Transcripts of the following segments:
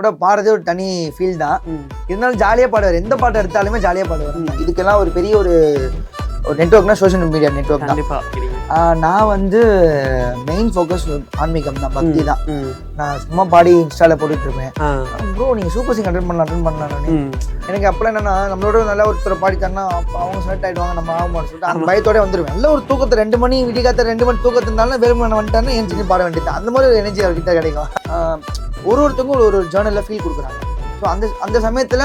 கூட பாடுறதே ஒரு தனி ஃபீல் தான். இருந்தாலும் ஜாலியாக பாடுவார். எந்த பாட்டு எடுத்தாலுமே ஜாலியாக பாடுவார். இதுக்கெல்லாம் ஒரு பெரிய ஒரு ஒரு நெட்ஒர்க்னா சோஷியல் மீடியா நெட்ஒர்க் தான். நான் வந்து மெயின் ஃபோக்கஸ் ஆன்மீகம் தான் பக்தி தான். நான் சும்மா பாடி இன்ஸ்டால போட்டுட்டு இருப்பேன். ப்ரோ நீங்க சூப்பர் சிங் அட்டன் பண்ணலாம் அட்டன் பண்ணலாம். எனக்கு அப்பெல்லாம் என்னன்னா நம்மளோட நல்லா ஒருத்தர் பாடித்தாருன்னா அப்ப அவங்க செலக்ட் ஆயிடுவாங்க நம்ம ஆகுமான்னு சொல்லிட்டு அந்த பயத்தோட வந்துருவேன். நல்ல ஒரு தூக்கத்தை ரெண்டு மணி விடிகாத்த ரெண்டு மணி தூக்கத்து இருந்தாலும் வேலுமணி வந்துட்டாருன்னா என் பாட வேண்டியது அந்த மாதிரி ஒரு எனர்ஜி அவர்கிட்ட கிடைக்கும். ஒரு ஒருத்தவங்க ஒரு ஒரு ஜேர்னலில் ஃபீல் கொடுக்குறாங்க. ஸோ அந்த அந்த சமயத்துல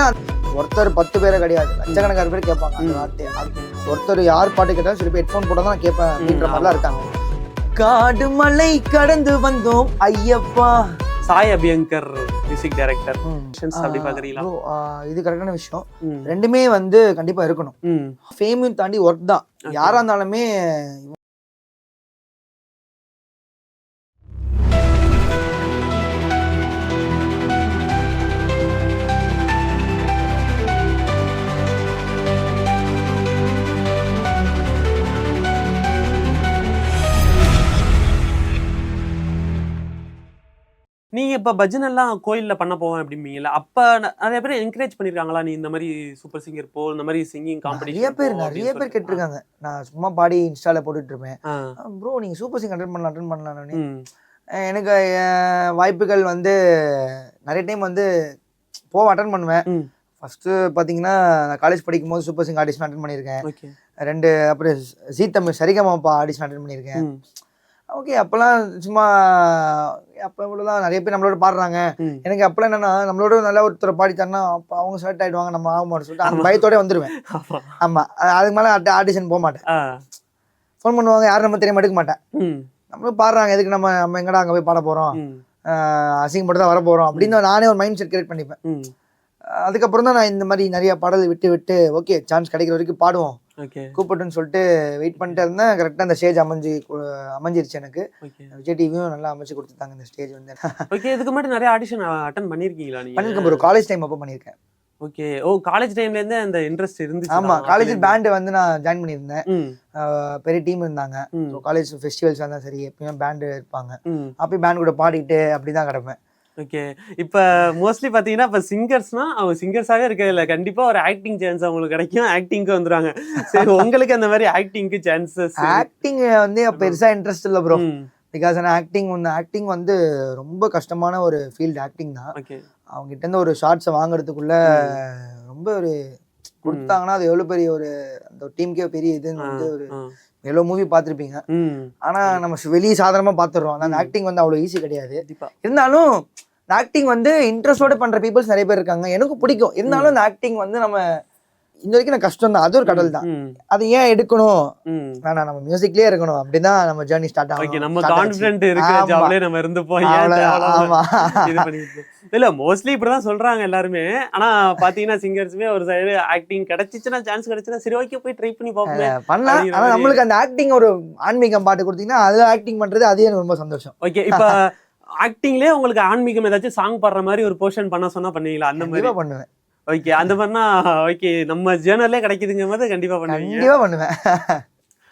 ஒருத்தர் பத்து பேரை கிடையாது. லட்சக்கணக்கான பேர் கேட்பாங்க அந்த வார்த்தையை. ஒருத்தர் யார் பாட்டு கேட்டாலும் சரி ஹெட்ஃபோன் போட்டால் தான் நான் கேட்பேன் அப்படின்ற மாதிரிலாம் இருக்காங்க. காடு மலை கடந்து வந்தோம் Ayyappa. Sai Abhyankar music director. அப்படி பாக்குறீங்களா இது கரெக்டான விஷயம். ரெண்டுமே வந்து கண்டிப்பா இருக்கணும். ஃபேமையும் தாண்டி ஒர்க் தான். யாரா இருந்தாலுமே நீங்க இப்ப பஜன் எல்லாம் கோயில்ல பண்ண போவேன் அப்படிம்பீங்கல்ல அப்ப ந- நிறைய பேர் என்கரேஜ் பண்ணிருக்காங்களா? நீ இந்த மாதிரி சூப்பர் சிங்கர் போ இந்த மாதிரி சிங்கிங் நிறைய காம்படிஷன் பேர் நிறைய பேர் கேட்டிருக்காங்க. நான் சும்மா பாடி இன்ஸ்டால போட்டுட்டு இருப்பேன். ப்ரோ நீங்க சூப்பர் சிங் அட்டன் பண்ணலாம் அட்டன் பண்ணலாம் எனக்கு அஹ், வாய்ப்புகள் வந்து நிறைய டைம் வந்து போக அட்டன் பண்ணுவேன். ம். ஃபர்ஸ்ட் பாத்தீங்கன்னா நான் காலேஜ் படிக்கும் போது சூப்பர் சிங் ஆடிஷன் அட்டன் பண்ணியிருக்கேன். ஓகே. ரெண்டு அப்புறம் தமிழ் சரிகமாப்பா ஆடிஷன் அட்டன் பண்ணியிருக்கேன். ஓகே அப்போல்லாம் சும்மா அப்போ இவ்வளோதான் நிறைய பேர் நம்மளோட பாடுறாங்க. எனக்கு அப்போல்லாம் என்னன்னா நம்மளோட நல்லா ஒருத்தர் பாடித்தாருன்னா அப்போ அவங்க செலக்ட் ஆயிடுவாங்க நம்ம ஆகுமான்னு சொல்லிட்டு அந்த பயத்தோட வந்துருவேன். ஆமா. அ- அதுக்கு மேலே ஆடிஷன் போக மாட்டேன். ஃபோன் பண்ணுவாங்க யாரும் நம்ம தெரிய எடுக்க மாட்டேன். நம்மளும் பாடுறாங்க எதுக்கு நம்ம நம்ம எங்கடா அங்கே போய் பாட போகிறோம் அசிங்கப்பட்டு தான் வர போகிறோம் அப்படின்னு நானே ஒரு மைண்ட் செட் கிரியேட் பண்ணிப்பேன் அதுக்கப்புறம் தான் நான் இந்த மாதிரி நிறைய பாடல் விட்டு விட்டு ஓகே சான்ஸ் கிடைக்கிற வரைக்கும் பாடுவோம். கூப்பிட்டுன்னு சொல்லிட்டு வெயிட் பண்ணிட்டு இருந்தேன். கரெக்டாக அந்த ஸ்டேஜ் அமைஞ்சு அமைஞ்சிருச்சு எனக்கு. விஜய் டிவியும் நல்லா அமைச்சு கொடுத்துட்டாங்க இந்த ஸ்டேஜ் வந்து. ஓகே இதுக்கு முன்னாடி நிறைய ஆடிஷன் அட்டன் பண்ணிருக்கீங்களா பண்ணிருக்கேன் ப்ரோ காலேஜ் டைம் அப்போ பண்ணியிருக்கேன் ஓகே. ஓ காலேஜ் டைம்ல இருந்தே அந்த இன்ட்ரெஸ்ட் இருந்துச்சு. ஆமா காலேஜ் பேண்ட் வந்து நான் ஜாயின் பண்ணியிருந்தேன். பெரிய டீம் இருந்தாங்க. காலேஜ் ஃபெஸ்டிவல்ஸ் இருந்தால் சரி எப்பயுமே பேண்டு இருப்பாங்க. அப்பயும் பேண்ட் கூட பாடிட்டு அப்படி தான் கிடப்பேன். ஓகே இப்ப மோஸ்ட்லி பாத்தீங்கன்னா இப்ப சிங்கர்ஸ்னா அவங்க சிங்கர்ஸாவே இருக்கிறதுல கண்டிப்பா ஒரு ஆக்டிங் சான்ஸ் அவங்களுக்கு கிடைக்கும். ஆக்டிங்க்கு வந்துருவாங்க. சரி உங்களுக்கு அந்த மாதிரி ஆக்டிங்க்கு சான்சஸ் ஆக்டிங் வந்து பெருசா இன்ட்ரெஸ்ட் இல்லை ப்ரோ பிகாஸ் ஆனால் ஆக்டிங் வந்து ஆக்டிங் வந்து ரொம்ப கஷ்டமான ஒரு ஃபீல்டு ஆக்டிங் தான். ஓகே அவங்க கிட்ட இருந்து ஒரு ஷார்ட்ஸை வாங்குறதுக்குள்ள ரொம்ப ஒரு கொடுத்தாங்கன்னா அது எவ்வளோ பெரிய ஒரு அந்த டீமுக்கே பெரிய இதுன்னு வந்து ஒரு எவ்வளோ மூவி பார்த்துருப்பீங்க. ம். ஆனா நம்ம வெளியே சாதாரணமாக பார்த்துடுறோம். அந்த ஆக்டிங் வந்து அவ்வளோ ஈஸி கிடையாது. இருந்தாலும் ஆக்டிங் வந்து இன்ட்ரெஸ்டோட பண்ற பீப்புள்ஸ் நிறைய பேர் இருக்காங்க. எனக்கும் பிடிக்கும். இருந்தாலும் இந்த ஆக்டிங் வந்து நம்ம இந்த வரைக்கும் நான் கஷ்டம் தான் அது ஒரு கடல் தான் அது ஏன் எடுக்கணும்? வேணாம் நம்ம மியூசிக்லயே இருக்கணும். அப்படிதான் நம்ம ஜேர்னி ஸ்டார்ட் ஓகே ஆகும் நம்ம. கான்பிடன்ட் இருக்கிற. ஜாப்லயே நம்ம இருந்து போய் ஆமா. இல்ல மோஸ்ட்லி இப்படிதான் சொல்றாங்க எல்லாருமே. ஆனா பாத்தீங்கன்னா சிங்கர்ஸுமே ஒரு சைடு ஆக்டிங் கிடைச்சிச்சுன்னா சான்ஸ் கிடைச்சுன்னா சரி ஓகே போய் ட்ரை பண்ணி பாப்போமே பண்ணலாம். ஆனா. நம்மளுக்கு அந்த ஆக்டிங் ஒரு ஆன்மீகம் பாட்டு கொடுத்தீங்கன்னா அதுல ஆக்டிங் பண்றது அது எனக்கு ரொம்ப சந்தோஷம். ஓகே இப்ப ஆக்டிங்லயே உங்களுக்கு ஆன்மீகம் ஏதாச்சும் சாங் பாடுற மாதிரி ஒரு போர்ஷன் பண்ண சொன்னா பண்ணுவீங்களா? அந்த மாதிரி? பண்ணுவேன். ஓகே அந்த மாதிரினா ஓகே நம்ம ஜேர்னல்லே கிடைக்குதுங்க போது கண்டிப்பா பண்ணுவீங்க. கண்டிப்பா பண்ணுவேன்.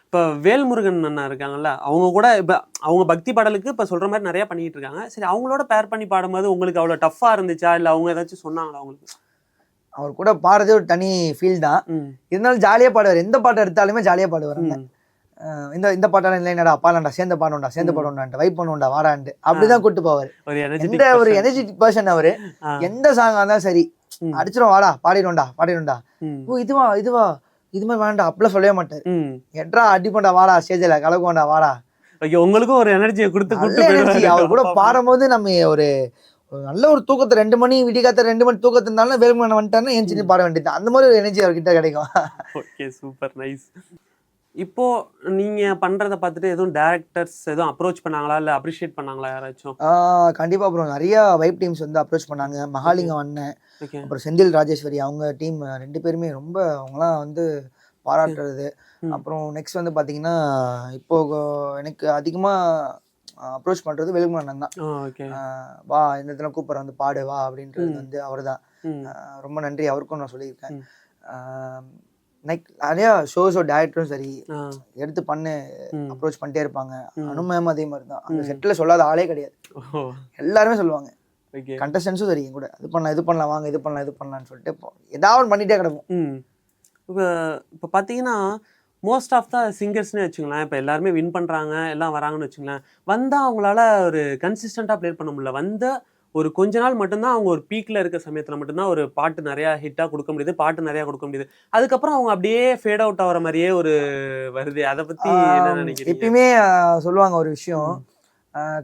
இப்ப வேல்முருகன் அண்ணா இருக்காங்கல்ல அவங்க கூட இப்ப அவங்க பக்தி பாடலுக்கு இப்ப சொல்ற மாதிரி நிறைய பண்ணிட்டு இருக்காங்க. சரி அவங்களோட பேர் பண்ணி பாடும்போது உங்களுக்கு அவ்வளவு டஃப்பா இருந்துச்சா? இல்ல அவங்க ஏதாச்சும் சொன்னாங்களா உங்களுக்கு அவர் கூட பாடுறதே ஒரு தனி ஃபீல் தான். இருந்தாலும் ஜாலியா பாடுவார். எந்த பாட்டு எடுத்தாலுமே ஜாலியா பாடுவார் இந்த இந்த பாட்டால இல்லைனடா பாடலாம்டா சேர்ந்து பாடணும்டா சேர்ந்து. பாடணும்டா வைப் பண்ணுவோம்டா வாடான்ட்டு. அப்படிதான் கூட்டு போவார். எந்த ஒரு எனர்ஜெட்டிக் பர்சன் அவரு. எந்த சாங் இருந்தாலும் சரி ம். அடிச்சிரும் வாடா பாடிடும்டா பாடிடும்டா ஓ இதுவா இதுவா. இது மாதிரி வேண்டாம் அப்படிலாம் சொல்லவே மாட்டாரு. எட்ரா அடிப்பண்டா வாடா ஸ்டேஜில் கலக்குவோண்டா வாடா. ஓகே உங்களுக்கும் ஒரு எனர்ஜியை கொடுத்து போயிடுவாரு. அவர் கூட. பாடும்போது நம்ம ஒரு ஒரு நல்ல ஒரு தூக்கத்தை ரெண்டு மணி விடிகாத்த ரெண்டு மணி தூக்கத்து இருந்தாலும் வேலுமணி வந்துட்டாருன்னா என் சின்ன பாட வேண்டியது அந்த மாதிரி ஒரு எனர்ஜி அவர்கிட்ட கிடைக்கும். Okay super nice. இப்போ நீங்க பண்றத பார்த்துட்டு எதுவும் டேரக்டர்ஸ் எதுவும் அப்ரோச் பண்ணாங்களா? இல்ல அப்ரிஷியேட் பண்ணாங்களா யாராச்சும்? ஆஹ் கண்டிப்பா ப்ரோ நிறைய வைப் டீம்ஸ் வந்து அப்ரோச் பண்ணாங்க. மகாலிங்கம் அண்ணன் அப்புறம் செந்தில் ராஜேஸ்வரி அவங்க டீம் ரெண்டு பேருமே ரொம்ப அவங்களாம் வந்து பாராட்டுறது. ம். அப்புறம் நெக்ஸ்ட் வந்து பாத்தீங்கன்னா இப்போ எனக்கு அதிகமா அப்ரோச் பண்றது வெளுமன் அண்ணன் தான். வா இந்த இடத்துல கூப்பிட்ற வந்து பாடு வா அப்படின்றது ம். வந்து அவர் தான் ம் ரொம்ப நன்றி. அவருக்கும் நான் சொல்லியிருக்கேன். நெக் நிறையா ஷோஸோ டேரக்டரும் சரி எடுத்து பண்ணு. அப்ரோச் பண்ணிட்டே இருப்பாங்க. அனுமயம் அதே மாதிரி தான். அந்த. செட்டில் சொல்லாத ஆளே கிடையாது. எல்லாருமே சொல்லுவாங்க. கண்டஸ்டன்ஸும் சரி கூட இது பண்ணலாம் இது பண்ணலாம் வாங்க இது பண்ணலாம் இது பண்ணலாம்னு சொல்லிட்டு இப்போ ஏதாவது ஒன்று பண்ணிட்டே கிடப்போம். இப்போ இப்போ பார்த்தீங்கன்னா மோஸ்ட் ஆஃப் த சிங்கர்ஸ்னே வச்சுங்களேன் இப்போ எல்லாருமே வின் பண்ணுறாங்க எல்லாம் வராங்கன்னு வச்சுங்களேன் வந்தால் அவங்களால ஒரு கன்சிஸ்டண்ட்டாக ப்ளே பண்ண முடியல. வந்த ஒரு கொஞ்ச நாள் மட்டும்தான் அவங்க ஒரு பீக்கில் இருக்க சமயத்தில் மட்டும்தான் ஒரு பாட்டு நிறையா ஹிட்டாக கொடுக்க முடியுது பாட்டு நிறையா கொடுக்க முடியுது. அதுக்கப்புறம் அவங்க அப்படியே ஃபேட் அவுட் ஆகிற மாதிரியே ஒரு வருது. அதை பற்றி என்ன நினைக்கிறீங்க? எப்பயுமே சொல்லுவாங்க ஒரு விஷயம்.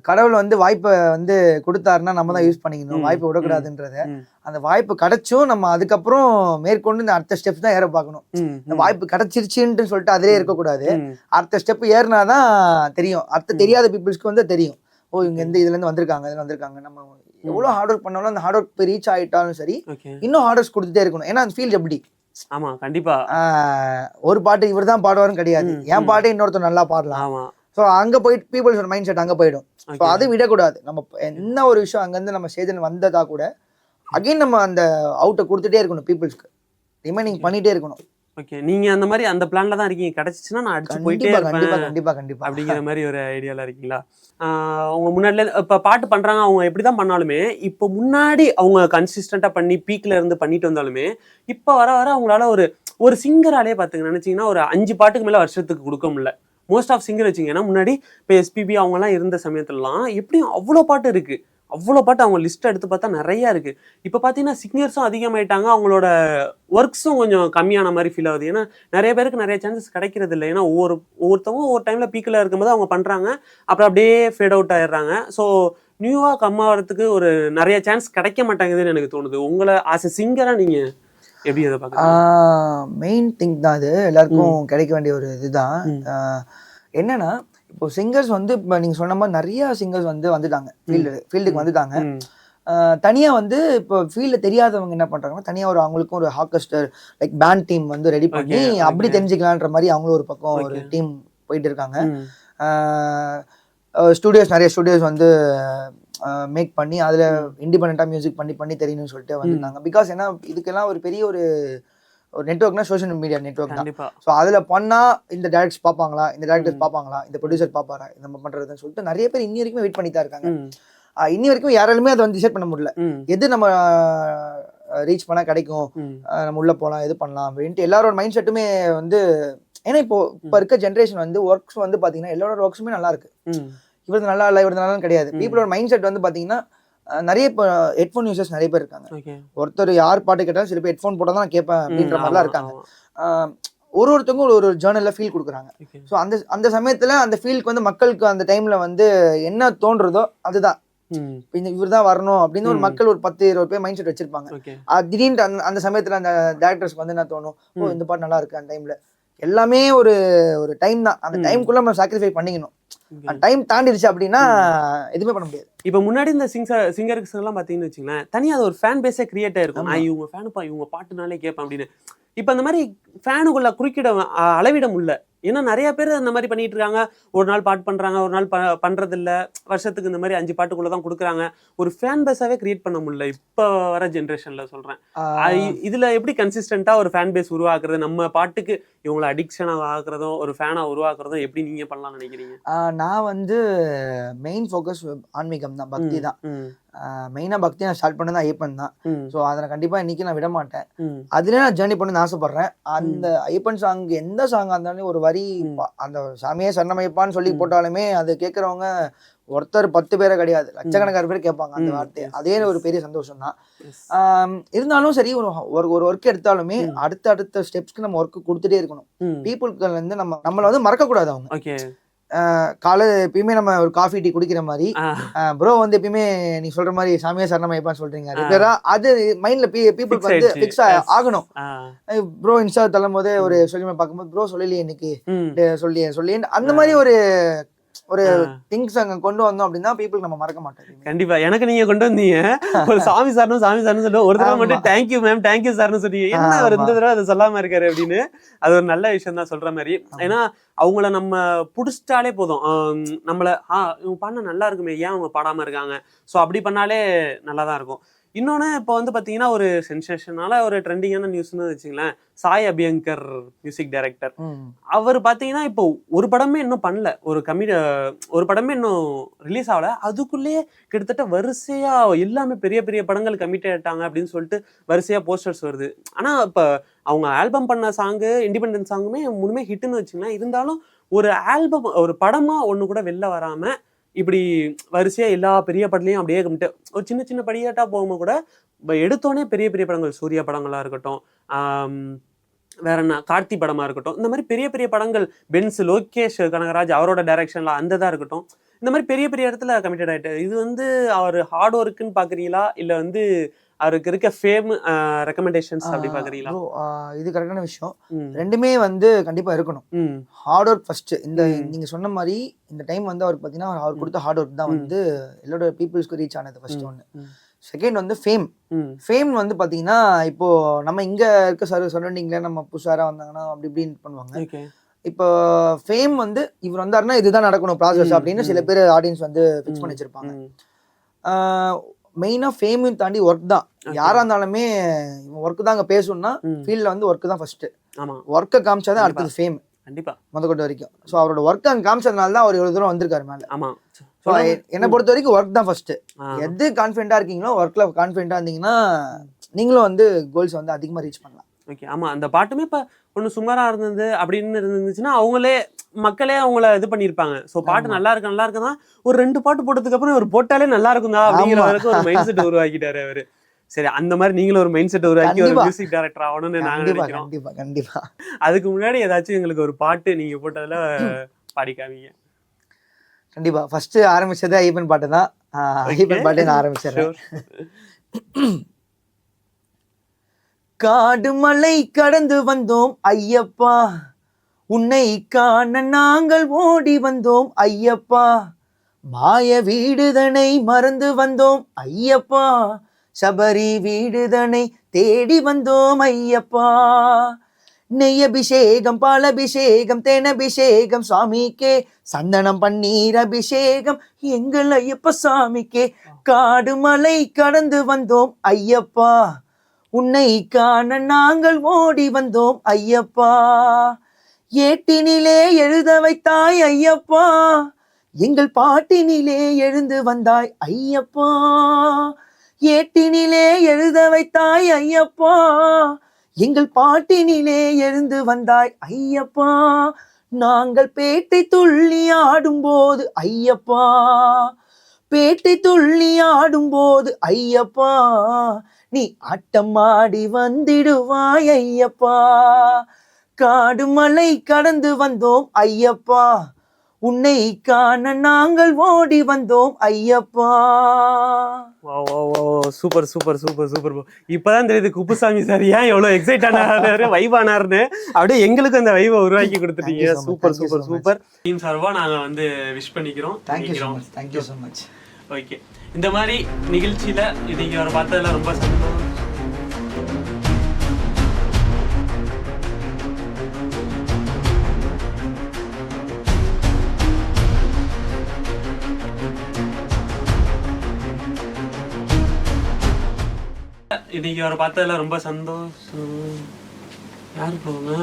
கடவுள் வந்து வாய்ப்பை வந்து கொடுத்தாருன்னா நம்ம தான் யூஸ் பண்ணிக்கணும். வாய்ப்பை விடக்கூடாதுன்றத. அந்த வாய்ப்பு கிடைச்சும் நம்ம அதுக்கப்புறம் மேற்கொண்டு இந்த அடுத்த ஸ்டெப்ஸ் தான் ஏற பார்க்கணும். இந்த வாய்ப்பு கிடைச்சிருச்சுன்ட்டு சொல்லிட்டு அதிலே இருக்கக்கூடாது. அடுத்த ஸ்டெப் ஏறினாதான் தெரியும். அடுத்த தெரியாத பீப்புள்ஸ்க்கு வந்து தெரியும். ஓ இவங்க எந்த இதுல இருந்து வந்திருக்காங்க இதுல வந்திருக்காங்க. நம்ம எவ்வளவு ஹார்ட் ஒர்க் பண்ணாலும் அந்த ஹார்ட் ஒர்க் போய் ரீச் ஆயிட்டாலும் சரி இன்னும் ஹார்ட் ஒர்க் கொடுத்துட்டே இருக்கணும். ஏன்னா அந்த ஃபீல் எப்படி? ஆமா கண்டிப்பா. ஒரு பாட்டு இவர் தான் பாடுவாருன்னு கிடையாது. என். பாட்டே இன்னொருத்தர் நல்லா பாடலாம். ஸோ அங்க போயிட்டு பீப்புள்ஸ் மைண்ட் செட் அங்க போயிடும். ஸோ அது விடக்கூடாது. நம்ம என்ன ஒரு விஷயம் அங்கேருந்து நம்ம ஸ்டேஜில் வந்ததா கூட அகைன் நம்ம அந்த அவுட்டை கொடுத்துட்டே இருக்கணும் பீப்புள்ஸ்க்கு ரிமைனிங் பண்ணிட்டே இருக்கணும். ஓகே நீங்க அந்த மாதிரி அந்த பிளான்ல தான் இருக்கீங்க. கிடைச்சிச்சுன்னா நான் அடிச்சு போயிட்டே இருப்பேன் கண்டிப்பா கண்டிப்பா அப்படிங்கிற மாதிரி ஒரு ஐடியால இருக்கீங்களா? அவங்க முன்னாடில இப்ப பாட்டு பண்றாங்க அவங்க எப்படிதான் பண்ணாலுமே இப்போ முன்னாடி அவங்க கன்சிஸ்டண்டா பண்ணி பீக்ல இருந்து பண்ணிட்டு வந்தாலுமே இப்போ வர வர அவங்களால ஒரு ஒரு சிங்கராலே பாத்துங்க. நினைச்சீங்கன்னா ஒரு அஞ்சு பாட்டுக்கு மேல வருஷத்துக்கு கொடுக்க முடியல. மோஸ்ட் ஆஃப் சிங்கர் வச்சிங்கன்னா முன்னாடி இப்போ எஸ்பிபி அவங்கலாம் இருந்த சமயத்துலலாம் எப்படியும் அவ்வளோ பாட்டு இருக்கு. அவ்வளோ பாட்டு அவங்க லிஸ்ட் எடுத்து பார்த்தா நிறைய இருக்கு. இப்போ பார்த்தீங்கன்னா சிங்கர்ஸும் அதிகமாயிட்டாங்க. அவங்களோட ஒர்க்ஸும் கொஞ்சம் கம்மியான மாதிரி ஃபீல் ஆகுது. ஏன்னா நிறைய பேருக்கு நிறைய சான்சஸ் கிடைக்கிறது இல்லை. ஏன்னா ஒவ்வொரு ஒவ்வொருத்தவங்க ஒவ்வொரு டைம்ல பீக்கில் இருக்கும்போது அவங்க பண்றாங்க. அப்புறம் அப்படியே ஃபேட் அவுட் ஆயிடுறாங்க. ஸோ நியூவா கம் ஆகிறதுக்கு ஒரு நிறைய சான்ஸ் கிடைக்க மாட்டேங்குதுன்னு எனக்கு தோணுது. உங்களை ஆஸ் எ சிங்கரா நீங்க எப்படி அதை பார்க்குறீங்க? மெயின் திங் தான் அது எல்லாருக்கும் கிடைக்க வேண்டிய ஒரு இதுதான். என்னன்னா இப்போ சிங்கர்ஸ் வந்து இப்போ நீங்க சொன்ன மாதிரி நிறைய சிங்கர்ஸ் வந்து வந்துட்டாங்க ஃபீல்டு ஃபீல்டுக்கு வந்துட்டாங்க ம். ஆஹ் தனியா வந்து இப்போ ஃபீல்டில் தெரியாதவங்க என்ன பண்றாங்கன்னா தனியா ஒரு அவங்களுக்கும் ஒரு ஹார்கெஸ்டர் லைக் பேண்ட் டீம் வந்து ரெடி பண்ணி அப்படி. தெரிஞ்சுக்கலான்ற மாதிரி அவங்களும் ஒரு பக்கம் ஒரு. டீம் போயிட்டு இருக்காங்க. ஸ்டுடியோஸ் நிறைய ஸ்டுடியோஸ் வந்து மேக் பண்ணி அதில் இண்டிபெண்ட்டாக மியூசிக் பண்ணி பண்ணி தெரியணும்னு சொல்லிட்டு வந்திருந்தாங்க பிகாஸ் ஏன்னா இதுக்கெல்லாம் ஒரு பெரிய ஒரு ஒரு நெட்ஒர்க்னா சோஷியல் மீடியா நெட்ஒர்க் தான். ஸோ அதில் பண்ணால் இந்த டேரக்டர்ஸ் பார்ப்பாங்களா? இந்த டேரக்டர்ஸ். பார்ப்பாங்களா? இந்த ப்ரொடியூசர் பார்ப்பாரா? இது நம்ம பண்ணுறதுன்னு சொல்லிட்டு நிறைய பேர் இன்னி வரைக்கும் வெயிட் பண்ணி தான் இருக்காங்க. இன்னி வரைக்கும் யாராலுமே அதை வந்து டிசைட் பண்ண முடியல. எது நம்ம ரீச் பண்ணால் கிடைக்கும்? நம்ம உள்ளே போகலாம் இது பண்ணலாம் அப்படின்ட்டு எல்லாரோட மைண்ட் செட்டுமே வந்து ஏன்னா இப்போ இப்போ இருக்க ஜென்ரேஷன் வந்து ஒர்க்ஸ் வந்து பார்த்தீங்கன்னா எல்லாரோட ஒர்க்ஸுமே நல்லா இருக்கு. இவரது நல்லா இல்லை இவரது நல்லா கிடையாது. பீப்புளோட மைண்ட் செட் வந்து பார்த்தீங்கன்னா நிறைய இப்போ ஹெட்ஃபோன் யூசர்ஸ் நிறைய பேர் இருக்காங்க. ஒருத்தர் யார் பாட்டு கேட்டாலும் சில பேர் ஹெட்ஃபோன் போட்டால் தான் நான் கேட்பேன் அப்படின்ற மாதிரிலாம் இருக்காங்க. ஒரு ஒருத்தவங்க ஒரு ஒரு ஜேர்னலில் ஃபீல் கொடுக்குறாங்க. ஸோ அந்த அந்த சமயத்தில் அந்த ஃபீலுக்கு வந்து மக்களுக்கு அந்த டைமில் வந்து என்ன தோன்றதோ அதுதான். இந்த இவர் தான் வரணும் அப்படின்னு ஒரு. மக்கள் ஒரு பத்து இருபது பேர் மைண்ட் செட் வச்சிருப்பாங்க திடீர்னு அந்த அந்த சமயத்தில் அந்த டேரக்டர்ஸ்க்கு வந்து என்ன தோணும்? ஓ. இந்த பாட்டு நல்லா இருக்கு அந்த டைமில் எல்லாமே ஒரு ஒரு டைம் தான். அந்த. டைம்குள்ளே நம்ம சாக்ரிஃபை பண்ணிக்கணும். டைம் தாண்டிடுச்சு அப்படின்னா எதுவுமே பண்ண முடியாது. இப்போ முன்னாடி இந்த சிங்கர் சிங்கர்ஸ் எல்லாம் பார்த்தீங்கன்னு வச்சுங்களேன் தனியாக அது ஒரு ஃபேன் பேஸே கிரியேட் ஆயிருக்கும். நான் இவங்க ஃபேனுப்பா இவங்க பாட்டுனாலே கேட்பேன் அப்படின்னு. இப்போ அந்த மாதிரி ஃபேனுக்குள்ள குறுக்கிட அளவிட முடியல. ஏன்னா நிறைய பேர் அந்த மாதிரி பண்ணிட்டு இருக்காங்க. ஒரு நாள் பாட்டு பண்றாங்க ஒரு நாள் பண்றது இல்ல வருஷத்துக்கு இந்த மாதிரி அஞ்சு பாட்டுக்குள்ள தான் கொடுக்குறாங்க. ஒரு ஃபேன் பேஸாவே கிரியேட் பண்ண முடியல. இப்போ வர ஜென்ரேஷன்ல சொல்றேன். இதுல எப்படி கன்சிஸ்டண்டா ஒரு ஃபேன் பேஸ் உருவாக்குறது? நம்ம பாட்டுக்கு இவங்களை அடிக்ஷனா ஆக்குறதும் ஒரு ஃபேனா உருவாக்குறதும் எப்படி நீங்க பண்ணலாம்னு நினைக்கிறீங்க? நான் வந்து மெயின் ஃபோக்கஸ் ஆன்மீகம் தான் பக்தி தான். மெயினாக பக்தி நான் ஸ்டார்ட் பண்ணது ஐயப்பன் தான். ஸோ அதை கண்டிப்பாக இன்னைக்கு நான் விட மாட்டேன் ம், அதுல நான் ஜேர்னி பண்ணணும்னு ஆசைப்படுறேன். அந்த ஐயப்பன் சாங் எந்த சாங்காக இருந்தாலும் ஒரு வரி அந்த சாமியே சரணமைப்பான்னு சொல்லி. போட்டாலுமே அது கேட்குறவங்க ஒருத்தர் பத்து பேரை கிடையாது. லட்சக்கணக்கான பேர் கேட்பாங்க அந்த ம், வார்த்தை yes, அதே. ஒரு பெரிய சந்தோஷம் தான். இருந்தாலும் சரி ஒரு ஒரு ஒரு ஒர்க் எடுத்தாலுமே. அடுத்த அடுத்த ஸ்டெப்ஸ்க்கு நம்ம ஒர்க் கொடுத்துட்டே இருக்கணும். ம், பீப்புளுக்கு வந்து நம்ம நம்மளை வந்து மறக்கக்கூடாது அவங்க. காலை எப்பயுமே நம்ம ஒரு காஃபி டீ குடிக்கிற மாதிரி. ப்ரோ வந்து எப்பயுமே நீ சொல்ற மாதிரி சாமியா சரணமைப்பான்னு சொல்றீங்க? ஆ. ரெகுலரா அது மைண்ட்ல Fix வந்து. ஃபிக்ஸ். ஆகணும். ப்ரோ இன்ஸ்டா தள்ளும் போது ஒரு சொல்லி பார்க்கும்போது ப்ரோ சொல்லலையே இன்னைக்கு. சொல்லி சொல்லி அந்த மாதிரி ஒரு ஒரு. திங்ஸ் அங்க கொண்டு வந்தோம் அப்படின்னா பீப்புள் நம்ம மறக்க மாட்டோம் கண்டிப்பா எனக்கு நீங்க கொண்டு வந்தீங்க ஒரு சாமி சாரணும் சாமி சாரணும் சொல்லிட்டு ஒரு தடவை. மட்டும் தேங்க்யூ மேம் தேங்க்யூ சார்னு சொன்னீங்க என்ன அவர் இந்த. தடவை அதை சொல்லாம இருக்காரு அப்படின்னு அது ஒரு நல்ல விஷயம் தான் சொல்ற மாதிரி. ஏன்னா அவங்கள நம்ம புடிச்சிட்டாலே போதும் நம்மள ஆ இவங்க பாடினா நல்லா இருக்குமே ஏன் அவங்க பாடாம இருக்காங்க ஸோ அப்படி பண்ணாலே நல்லா தான் இருக்கும் இன்னொன்னு இப்போ வந்து பாத்தீங்கன்னா ஒரு சென்சேஷனால ஒரு ட்ரெண்டிங்கான நியூஸ்னு வச்சுங்களேன் சாய் அபியங்கர் மியூசிக் டைரக்டர். அவர் பாத்தீங்கன்னா இப்போ ஒரு படமே இன்னும் பண்ணல. ஒரு கம்மி ஒரு படமே இன்னும் ரிலீஸ் ஆகல. அதுக்குள்ளேயே கிட்டத்தட்ட வரிசையா எல்லாமே பெரிய பெரிய படங்கள் கமிட் ஆயிட்டாங்க அப்படின்னு சொல்லிட்டு வரிசையா போஸ்டர்ஸ் வருது. ஆனா இப்ப அவங்க ஆல்பம் பண்ண சாங்கு இண்டிபெண்டன்ஸ் சாங்குமே முழுமே ஹிட்னு வச்சுங்களேன். இருந்தாலும் ஒரு ஆல்பம் ஒரு படமா ஒண்ணு கூட வெளில வராம இப்படி வரிசையாக எல்லா பெரிய படத்துலையும் அப்படியே கும்பிட்டு ஒரு சின்ன சின்ன படியாட்டாக போகும்போது கூட இப்ப எடுத்தோடனே பெரிய பெரிய படங்கள் சூர்யா படங்களாக இருக்கட்டும் வேற என்ன கார்த்தி படமாக இருக்கட்டும் இந்த மாதிரி பெரிய பெரிய படங்கள் பென்ஸ் லோகேஷ் கனகராஜ் அவரோட டைரக்ஷனில் அந்த இதா இருக்கட்டும் இந்த மாதிரி பெரிய பெரிய இடத்துல கமிட்டட் ஆகிட்டு இது வந்து அவர் ஹார்ட் ஒர்க்குன்னு பார்க்குறீங்களா இல்லை வந்து அவருக்கு இருக்க ஃபேம் ரெக்கமெண்டேஷன்ஸ் அப்படி பாக்குறீங்களா? இது கரெக்டான விஷயம். ரெண்டுமே வந்து கண்டிப்பா இருக்கணும். ஹார்ட் ஒர்க் ஃபர்ஸ்ட் இந்த. நீங்க சொன்ன மாதிரி இந்த டைம் வந்து அவருக்கு பார்த்தீங்கன்னா அவர் கொடுத்த ஹார்ட் ஒர்க் தான். வந்து எல்லாரோட பீப்புள்ஸ்க்கு ரீச் ஆனது ஃபர்ஸ்ட் ஒன்று. செகண்ட் வந்து ஃபேம் ஃபேம் வந்து பார்த்தீங்கன்னா இப்போ நம்ம இங்க இருக்க சர் சரௌண்டிங்ல நம்ம புதுசாரா வந்தாங்கன்னா அப்படி இப்படின்னு பண்ணுவாங்க. இப்போ ஃபேம் வந்து இவர் வந்தாருன்னா இதுதான் நடக்கணும் ப்ராசஸ் அப்படின்னு சில. பேர் ஆடியன்ஸ் வந்து ஃபிக்ஸ் பண்ணி வச்சிருப்பாங்க. மெயினாக ஃபேமையும் தாண்டி ஒர்க் தான். Okay. யாரா இருந்தாலுமே ஒர்க் தான் அங்கே பேசணும்னா. ஃபீல்டில் வந்து ஒர்க் தான் ஃபர்ஸ்ட் ஆமா. ஒர்க்கை காமிச்சாதான் கண்டிப்பா. அடுத்தது ஃபேம் கண்டிப்பா. முதற்கொண்டு வரைக்கும். ஸோ அவரோட ஒர்க் அங்கே காமிச்சதுனால தான் அவர் இவ்வளோ தூரம் வந்திருக்காரு மேலே. ஆமா. ஸோ என்னை பொறுத்த வரைக்கும் ஒர்க் தான் ஃபர்ஸ்ட் ஆ, எது கான்ஃபிடென்ட்டாக இருக்கீங்களோ ஒர்க்கில் கான்ஃபிடென்ட்டாக இருந்தீங்கன்னா நீங்களும் வந்து கோல்ஸ் வந்து அதிகமாக ரீச் பண்ணலாம். ஓகே ஆமா. அந்த பாட்டுமே இப்ப ஒண்ணு சுமாரா இருந்தது அப்படின்னு இருந்துச்சுன்னா அவங்களே மக்களே அவங்கள இது பண்ணிருப்பாங்க சோ பாட்டு. நல்லா இருக்கு நல்லா இருக்குன்னா ஒரு ரெண்டு பாட்டு போட்டதுக்கு அப்புறம் ஒரு போட்டாலே நல்லா இருக்குதா அப்படிங்கிற. வரைக்கும் ஒரு மைண்ட் செட் உருவாக்கிட்டாரு அவரு. சரி அந்த மாதிரி நீங்களும் ஒரு மைண்ட் செட் உருவாக்கி ஒரு. மியூசிக் டைரக்டர் ஆகணும்னு நாங்க நினைக்கிறோம். கண்டிப்பா கண்டிப்பா. அதுக்கு முன்னாடி ஏதாச்சும் எங்களுக்கு ஒரு பாட்டு நீங்க போட்டதுல பாடி காமிங்க கண்டிப்பா. ஃபர்ஸ்ட் ஆரம்பிச்சது ஐபன் பாட்டு தான். ஐபன் பாட்டு நான் ஆரம்பிச்சிடுறேன். காடு மலை கடந்து வந்தோம் ஐயப்பா. உன்னை காண நாங்கள் ஓடி வந்தோம் ஐயப்பா. மாய வீடுதனை மறந்து வந்தோம் ஐயப்பா. சபரி வீடுதனை தேடி வந்தோம் ஐயப்பா. நெய் அபிஷேகம் பால் அபிஷேகம் தேன் சுவாமிக்கே. சந்தனம் பன்னீர் அபிஷேகம் எங்கள் ஐயப்ப சாமிக்கே. காடு மலை கடந்து வந்தோம் ஐயப்பா. உன்னை காண நாங்கள் ஓடி வந்தோம் ஐயப்பா. ஏட்டினிலே எழுத வைத்தாய் ஐயப்பா. எங்கள் பாட்டினிலே எழுந்து வந்தாய் ஐயப்பா. ஏட்டினிலே எழுத வைத்தாய் ஐயப்பா. எங்கள் பாட்டினிலே எழுந்து வந்தாய் ஐயப்பா. நாங்கள் பேட்டை துள்ளி ஆடும்போது ஐயப்பா. பேட்டை துள்ளி ஆடும்போது ஐயப்பா. நீ ஆட்டமாடி வந்திடுவாய் ஐயப்பா. காடு மலை கடந்து வந்தோம் ஐயப்பா. உன்னை காண நாங்கள் ஓடி வந்தோம் Ayyappa. Super super super super இப்பதான் தெரியுது குப்புசாமி சார் ஏன் எவ்வளவு எக்ஸைட் ஆனாரு வைப் ஆனாருன்னு. அப்படியே எங்களுக்கு அந்த வைவை உருவாக்கி கொடுத்துட்டீங்க. Super super. சூப்பர். டீம் சார்பா நாங்க வந்து விஷ் பண்ணிக்கிறோம். Thank you thank you so much okay இந்த மாதிரி நிகழ்ச்சியில நீங்க அவரை பார்த்ததுல ரொம்ப சந்தோஷம். இன்னைக்கு அவரை பார்த்ததுல ரொம்ப சந்தோஷம். யாரு போவாங்க?